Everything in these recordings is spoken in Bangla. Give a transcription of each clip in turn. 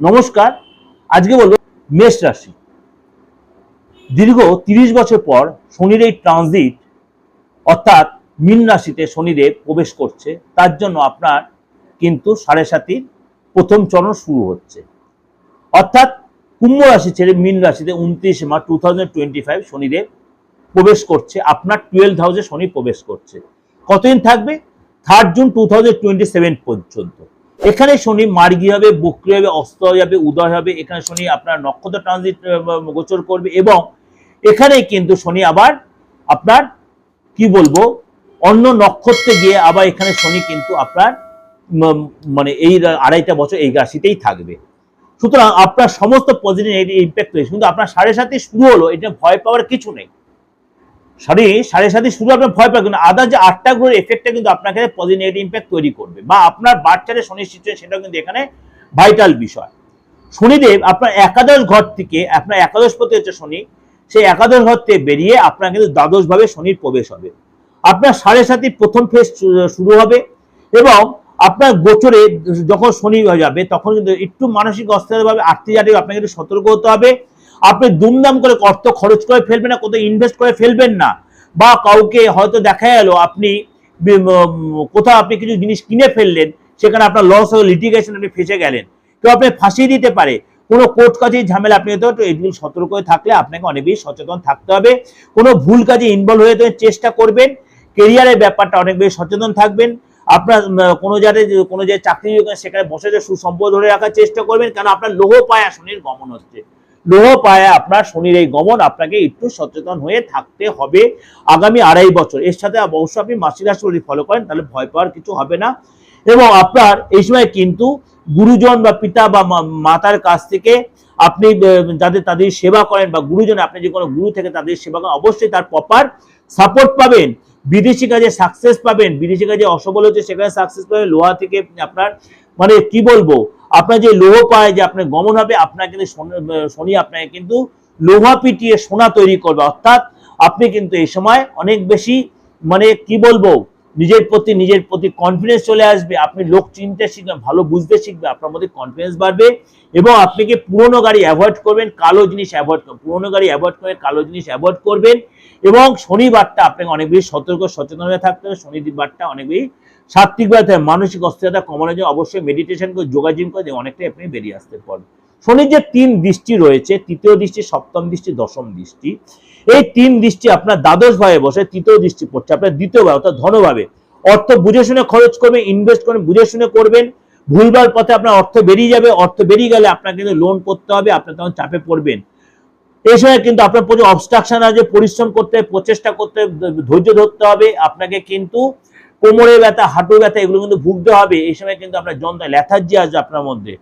নমস্কার, আজকে বলব মেষ রাশি। দীর্ঘ তিরিশ বছর পর শনির এই ট্রানজিট অর্থাৎ মীন রাশিতে শনিদেব প্রবেশ করছে, তার জন্য আপনার কিন্তু সাড়ে সাতির প্রথম চরণ শুরু হচ্ছে। অর্থাৎ কুম্ভ রাশি ছেড়ে মীন রাশিতে উনত্রিশে March two thousand twenty five Shanidev প্রবেশ করছে, আপনার টুয়েলভ হাউসে শনি প্রবেশ করছে। কতদিন থাকবে? Third June two thousand twenty seven পর্যন্ত। এখানে শনি মার্গী হবে, বক্রি হবে, অস্ত যাবে, উদয় হবে, এখানে শনি আপনার নক্ষত্র ট্রানজিট গোচর করবে এবং এখানে কিন্তু শনি আবার আপনার কি বলব, অন্য নক্ষত্রে গিয়ে আবার এখানে শনি কিন্তু আপনার মানে এই আড়াইটা বছর এই রাশিতেই থাকবে। সুতরাং আপনার সমস্ত পজিটিভ ইম্প্যাক্ট রয়েছে কিন্তু আপনার সাড়ে সাথে শুরু হলো, এটা ভয় পাওয়ার কিছু নেই। সাড়ে সাড়ে সাথে শুরু আপনার ভয় পাবেন কিন্তু আদার যে আটটা গ্রহের এফেক্টটা কিন্তু আপনাকে পজিটিভ নেগেটিভ ইম্প্যাক্ট তৈরি করবে। বা আপনার বাচ্চাদের সিচুয়েশন সেটাও কিন্তু এখানে ভাইটাল বিষয়। শনিদেব আপনার একাদশ ঘর থেকে, আপনার একাদশ পতি হচ্ছে শনি, সেই একাদশ ঘর থেকে বেরিয়ে আপনার কিন্তু দ্বাদশ ভাবে শনির প্রবেশ হবে। আপনার সাড়ে সাথে প্রথম ফেজ শুরু হবে এবং আপনার গোচরে যখন শনি হয়ে যাবে, তখন কিন্তু একটু মানসিক অস্থিরভাবে আর্থিক জাতীয় আপনাকে একটু সতর্ক হতে হবে। আপনি দুমদাম করে অর্থ খরচ করে ফেলবেন না, কোথাও ইনভেস্ট করে ফেলবেন না। বা কাউকে হয়তো দেখা গেল আপনি কোথাও আপনি কিছু জিনিস কিনে ফেললেন, সেখানে আপনার লস হয়ে লিটিগেশন আপনি ফেঁসে গেলেন। কেউ আপনি ফাঁসিয়ে দিতে পারে। কোনো কোর্ট কাজে ঝামেলা, আপনি হয়তো এগুলো সতর্ক হয়ে থাকলে আপনাকে অনেক বেশি সচেতন থাকতে হবে। কোনো ভুল কাজে ইনভলভ হয়ে চেষ্টা করবেন। কেরিয়ারের ব্যাপারটা অনেক বেশি সচেতন থাকবেন। আপনার কোনো জায়গায় কোনো জায়গায় চাকরি সেখানে বসে যে সুসম্পদ ধরে রাখার চেষ্টা করবেন, কেন আপনার লোহ পায় আসনের গমন হচ্ছে। লোহ পায়া আপনার শনির এই গমন, আপনাকে একটু সচেতন হয়ে থাকতে হবে আগামী আড়াই বছর। এর সাথে অবশ্যই আপনি মাসিক রাশি যদি ফলো করেন, তাহলে ভয় পাওয়ার কিছু হবে না। এবং আপনার এই সময় কিন্তু গুরুজন বা পিতা বা মাতার কাছ থেকে আপনি যাদের, তাদের সেবা করেন বা গুরুজন আপনি যে কোনো গুরু থেকে তাদের সেবা করেন, অবশ্যই তার প্রপার সাপোর্ট পাবেন। বিদেশি কাজে সাকসেস পাবেন। বিদেশি কাজে অসফল হচ্ছে, সেখানে সাকসেস পাবেন। লোহা থেকে আপনার মানে কি বলব আপনার যে লোহ পায়, যে আপনার গমন হবে, আপনার কিন্তু শনি- আপনাকে কিন্তু লোহা পিটিয়ে সোনা তৈরি করবে। অর্থাৎ আপনি কিন্তু এই সময় অনেক বেশি মানে কি বলব, নিজের প্রতি নিজের প্রতি কনফিডেন্স চলে আসবে। আপনি লোক চিনতে শিখবেন, ভালো বুঝতে শিখবে, আপনার মধ্যে কনফিডেন্স বাড়বে এবং আপনি কি পুরোনো গাড়ি অ্যাভয়েড করবেন, কালো জিনিস অ্যাভয়েড করবেন পুরোনো গাড়ি অ্যাভয়েড করে কালো জিনিস অ্যাভয়েড করবেন। এবং শনিবারটা আপনাকে অনেক বেশি সতর্ক, সচেতন হয়ে থাকতে হবে। শনিবারটা অনেক বেশি সাত্বিকভাবে মানসিক অস্থিরতা কমানোর জন্য অবশ্যই মেডিটেশন করে, যোগাযোগ করে অনেকটাই আপনি বেরিয়ে আসতে পারবেন শনির যে তিন দৃষ্টি রয়েছে, তৃতীয় দৃষ্টি, সপ্তম দৃষ্টি, দশম দৃষ্টি, এই তিন দৃষ্টি আপনার দ্বাদশ ভাবে বসে তৃতীয় দৃষ্টি পড়ছে, আপনার দ্বিতীয় ভাবে, অর্থাৎ ধনভাবে। অর্থ বুঝে শুনে খরচ করবেন ইনভেস্ট করবেন, বুঝে শুনে করবেন ভুলবার পথে আপনার অর্থ বেরিয়ে যাবে। অর্থ বেরিয়ে গেলে আপনার কিন্তু লোন করতে হবে, আপনি তখন চাপে পড়বেন। এই সময় কিন্তু আপনার প্রচুর অবস্ট্রাকশন আছে, পরিশ্রম করতে প্রচেষ্টা করতে ধৈর্য ধরতে হবে, আপনাকে কিন্তু কোমরে ব্যথা হাঁটু ব্যথা, এগুলো কিন্তু ভুগতে হবে। এই সময় কিন্তু আপনার যন্ত্রণা ল্যাথার্জি আসবে আপনার মধ্যে।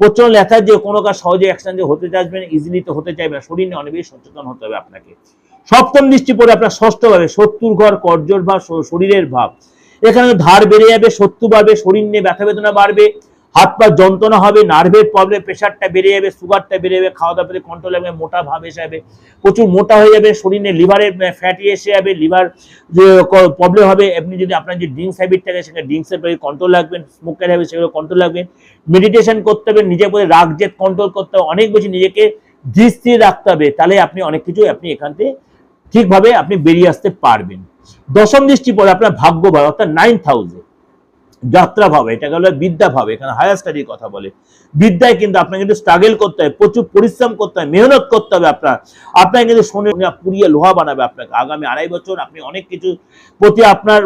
প্রচণ্ড ল্যাথার্জি কোনো কাজ সহজে অ্যাক্সিডেন্ট হতে চাইবেন ইজিলি তো হতে চাইবে না। শরীর নিয়ে অনেক বেশি সচেতন হতে হবে আপনাকে। সপ্তম দৃষ্টি পড়ে আপনার ষষ্ঠ ভাবে শত্রুর ঘর, কর্জর ভাব শরীরের ভাব। এখানে ধার বেড়ে যাবে, শত্রু বাড়বে, শরীর নিয়ে ব্যথা বেদনা বাড়বে। হাত পা যন্ত্রণা হবে নার্ভের প্রবলেম প্রেশারটা বেড়ে যাবে সুগারটা বেড়ে যাবে, খাওয়া দাওয়া কন্ট্রোল হবে মোটা ভাব এসে যাবে, প্রচুর মোটা হয়ে যাবে, শরীরে লিভারের ফ্যাটি এসে যাবে লিভার যে প্রবলেম হবে, আপনি যদি আপনার যে ড্রিঙ্কস হ্যাবিট থাকে, সেখানে ড্রিঙ্কসের প্রতি কন্ট্রোল রাখবেন স্মোকের হ্যাবিট সেগুলো কন্ট্রোল রাখবেন মেডিটেশন করতে হবে, নিজের প্রতি রাগ জেদ কন্ট্রোল করতে হবে, অনেক বেশি নিজেকে ধীর রাখতে হবে, তাহলে আপনি অনেক কিছু আপনি এখান থেকে ঠিকভাবে আপনি বেরিয়ে আসতে পারবেন। দশম দৃষ্টি পরে আপনার ভাগ্য ভাব অর্থাৎ নাইন থাউজেন্ড যাত্রা ভাবে এটা গেল বিদ্যা ভাবে, এখানে হায়ার স্টাডির কথা বলে। বিদ্যায় কিন্তু আপনাকে কিন্তু স্ট্রাগল করতে হবে প্রচুর পরিশ্রম করতে হবে মেহনত করতে হবে আপনার। আপনাকে কিন্তু শোনে পুড়িয়ে লোহা বানাবে আপনাকে। আগামী আড়াই বছর আপনি অনেক কিছু প্রতি আপনার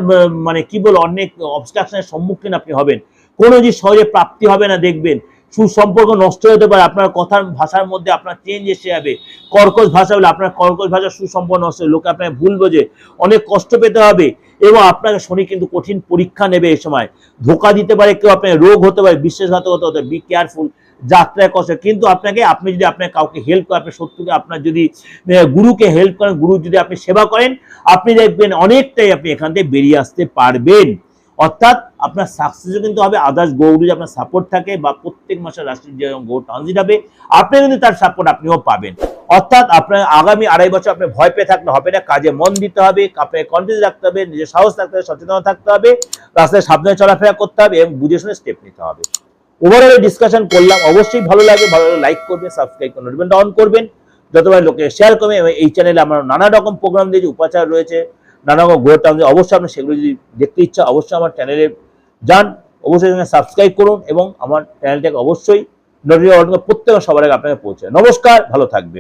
মানে কি বল অনেক অবস্ট্রাকশনের সম্মুখীন আপনি হবেন। কোনো যে সহজে প্রাপ্তি হবে না, দেখবেন। সুসম্পর্ক নষ্ট হতে পারে, আপনার কথার, ভাষার মধ্যে আপনার চেঞ্জ এসে যাবে। কর্কশ ভাষা হলে আপনার কর্কশ ভাষা সুসম্পন্ন নষ্ট। লোকে আপনাকে ভুল বোঝে। অনেক কষ্ট পেতে হবে। এবং আপনাকে শনি কিন্তু কঠিন পরীক্ষা নেবে এই সময়। ধোকা দিতে পারে, কেউ আপনার রোগ হতে পারে, বিশ্বাসঘাতকতা হতে বি কেয়ারফুল যাত্রায় কষ্ট। কিন্তু আপনাকে, আপনি যদি আপনার কাউকে হেল্প করেন, আপনার শত্রুকে, আপনার যদি গুরুকে হেল্প করেন, গুরু যদি আপনি সেবা করেন, আপনি দেখবেন অনেকটাই আপনি এখান থেকে বেরিয়ে আসতে পারবেন। অর্থাৎ আপনার সাকসেসও কিন্তু হবে আদার্স গৌরী যদি আপনার সাপোর্ট থাকে বা প্রত্যেক মাসে রাশির যে গৌর ট্রানজিট হবে, আপনি কিন্তু তার সাপোর্ট আপনিও পাবেন। অর্থাৎ আপনার আগামী আড়াই বছর আপনি ভয় পেয়ে থাকলে হবে না, কাজে মন দিতে হবে, আপনাকে কনফিডেন্স রাখতে হবে, নিজের সাহস থাকতে হবে, সচেতন থাকতে হবে, রাস্তায় সাবধানে চলাফেরা করতে হবে এবং বুঝে শুনে স্টেপ নিতে হবে। ওভারঅল ডিসকাশন করলাম, অবশ্যই ভালো লাগে, ভালো লাইক করবেন সাবস্ক্রাইব করে নোটিফিকেশন অন করবেন। যতবার লোকে শেয়ার করবেন এবং এই চ্যানেলে আমরা নানা রকম প্রোগ্রাম দিয়েছি উপাচার রয়েছে, নানা রকম গ্রোথ অবশ্যই আপনি সেগুলো যদি দেখতে ইচ্ছা, অবশ্যই আমার চ্যানেলে যান, অবশ্যই সাবস্ক্রাইব করুন এবং আমার চ্যানেলটাকে অবশ্যই নোটিফিকেশন প্রত্যেক সবার আগে আপনাকে পৌঁছে নমস্কার, ভালো থাকবেন।